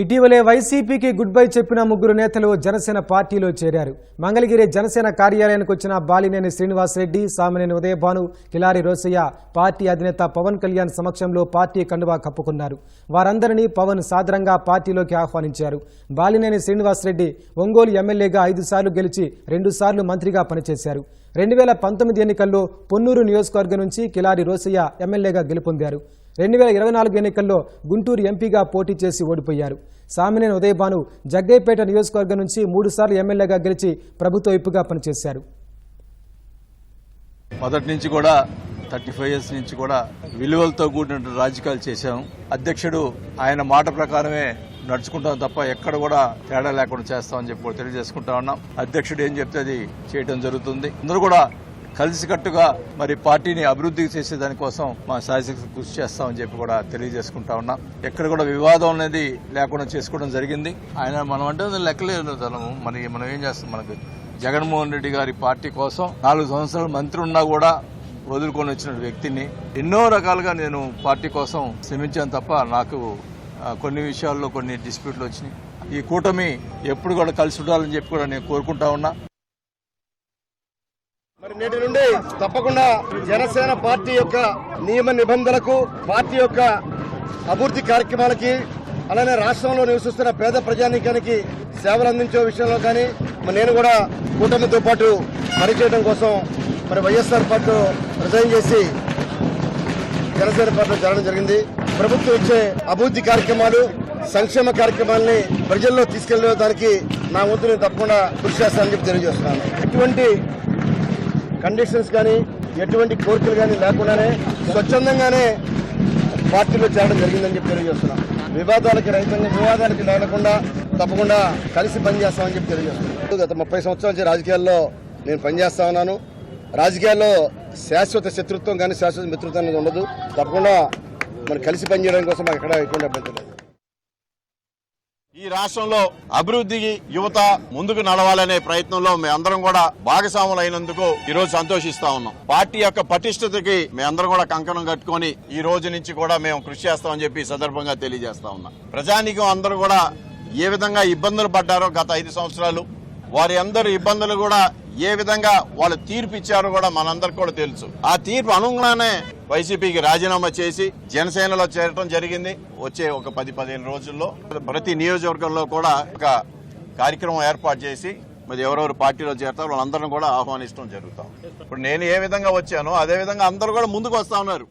ఇటీవలే వైసీపీకి good bye చెప్పిన ముగ్గురు నేతలు జనసేన పార్టీలో చేరారు. మంగళగిరి జనసేన కార్యాలయానికి వచ్చిన బాలినేని శ్రీనివాసరెడ్డి సామినేని ఉదయభాను కిలారి రోసయ్య పార్టీ అధినేత పవన్ కళ్యాణ్ సమక్షంలో పార్టీ కండువా కప్పుకున్నారు. వారందరినీ పవన్ సాదరంగా పార్టీలోకి ఆహ్వానించారు. బాలినేని శ్రీనివాసరెడ్డి ఒంగోలు ఎమ్మెల్యేగా ఐదు సార్లు గెలిచి రెండుసార్లు మంత్రిగా పనిచేశారు. రెండు వేల పంతొమ్మిది ఎన్నికల్లో పొన్నూరు నియోజకవర్గం నుంచి కిలారి రోసయ్య ఎమ్మెల్యేగా గెలుపొందారు. రెండు వేల ఇరవై నాలుగు ఎన్నికల్లో గుంటూరు ఎంపీగా పోటీ చేసి ఓడిపోయారు. సామినేని ఉదయభాను జగ్గైపేట నియోజకవర్గం నుంచి మూడుసార్లు ఎమ్మెల్యేగా గెలిచి ప్రభుత్వ విప్పుగా పనిచేశారు. మొదటి నుంచి కూడా థర్టీ ఫైవ్ ఇయర్స్ నుంచి కూడా విలువలతో కూడిన రాజకీయాలు చేశాం. అధ్యక్షుడు ఆయన మాట ప్రకారమే నడుచుకుంటాం తప్ప ఎక్కడ కూడా తేడా లేకుండా చేస్తామని చెప్పి తెలియజేసుకుంటా ఉన్నాం. అధ్యక్షుడు ఏం చెప్తే అది చేయడం జరుగుతుంది. అందరూ కూడా కలిసికట్టుగా మరి పార్టీని అభివృద్ధి చేసే దానికోసం మా శాయశక్తి కృషి చేస్తామని చెప్పి కూడా తెలియజేసుకుంటా ఉన్నాం. ఎక్కడ కూడా వివాదం అనేది లేకుండా చేసుకోవడం జరిగింది. ఆయన మనం అంటే లెక్కలేదు తనము మరి మనం ఏం చేస్తాం? మనకు జగన్మోహన్ రెడ్డి గారి పార్టీ కోసం నాలుగు సంవత్సరాలు మంత్రి ఉన్నా కూడా వదులుకొని వచ్చిన వ్యక్తిని. ఎన్నో రకాలుగా నేను పార్టీ కోసం శ్రమించాను తప్ప నాకు కొన్ని విషయాల్లో కొన్ని డిస్ప్యూట్లు వచ్చినాయి. ఈ కూటమి ఎప్పుడు కూడా కలిసి ఉండాలని చెప్పి కూడా నేను కోరుకుంటా ఉన్నా. మరి నేటి నుండి తప్పకుండా జనసేన పార్టీ యొక్క నియమ నిబంధనలకు పార్టీ యొక్క అభివృద్ధి కార్యక్రమాలకి అలానే రాష్ట్రంలో నివసిస్తున్న పేద ప్రజానీకానికి సేవలు అందించే విషయంలో కానీ మరి నేను కూడా కూటమితో పాటు పనిచేయడం కోసం మరి వైఎస్ఆర్ పార్టీ రిజైన్ చేసి జనసేన పార్టీలో జరగడం జరిగింది. ప్రభుత్వం ఇచ్చే అభివృద్ధి కార్యక్రమాలు సంక్షేమ కార్యక్రమాలని ప్రజల్లో తీసుకెళ్ళే దానికి నా వంతు నేను తప్పకుండా కృషి చేస్తానని చెప్పి తెలియజేస్తున్నాను. ఎటువంటి కండిషన్స్ కానీ ఎటువంటి కోరికలు కానీ లేకుండానే స్వచ్ఛందంగానే పార్టీలో చేరడం జరిగిందని చెప్పి తెలియజేస్తున్నాం. వివాదాలకి రహితంగా వివాదాలకి లేకుండా తప్పకుండా కలిసి పనిచేస్తామని చెప్పి తెలియజేస్తున్నాం. గత ముప్పై సంవత్సరాల నుంచి రాజకీయాల్లో నేను పనిచేస్తా ఉన్నాను. రాజకీయాల్లో శాశ్వత శత్రుత్వం కానీ శాశ్వత మిత్రత్వం అనేది ఉండదు. తప్పకుండా మనం కలిసి పనిచేయడం కోసం మాకు ఎక్కడ ఎటువంటి అభ్యంతరం లేదు. ఈ రాష్ట్రంలో అభివృద్ధికి యువత ముందుకు నడవాలనే ప్రయత్నంలో మేమందరం కూడా భాగస్వాములు అయినందుకు ఈ రోజు సంతోషిస్తా ఉన్నాం. పార్టీ యొక్క పటిష్టతకి మేమందరం కూడా కంకణం కట్టుకొని ఈ రోజు నుంచి కూడా మేము కృషి చేస్తామని చెప్పి సందర్భంగా తెలియజేస్తా ఉన్నాం. ప్రజానీకం అందరూ కూడా ఏ విధంగా ఇబ్బందులు పడ్డారో గత ఐదు సంవత్సరాలు వారి అందరు ఇబ్బందులు కూడా ఏ విధంగా వాళ్ళు తీర్పు ఇచ్చారో కూడా మనందరికి కూడా తెలుసు. ఆ తీర్పు అనుగుణానే వైసీపీకి రాజీనామా చేసి జనసేనలో చేరటం జరిగింది. వచ్చే ఒక పది పదిహేను రోజుల్లో ప్రతి నియోజకవర్గంలో కూడా ఒక కార్యక్రమం ఏర్పాటు చేసి మరి ఎవరెవరు పార్టీలో చేరతారు వాళ్ళందరం కూడా ఆహ్వానించడం జరుగుతాం ఇప్పుడు నేను ఏ విధంగా వచ్చానో అదే విధంగా అందరూ కూడా ముందుకు వస్తా ఉన్నారు.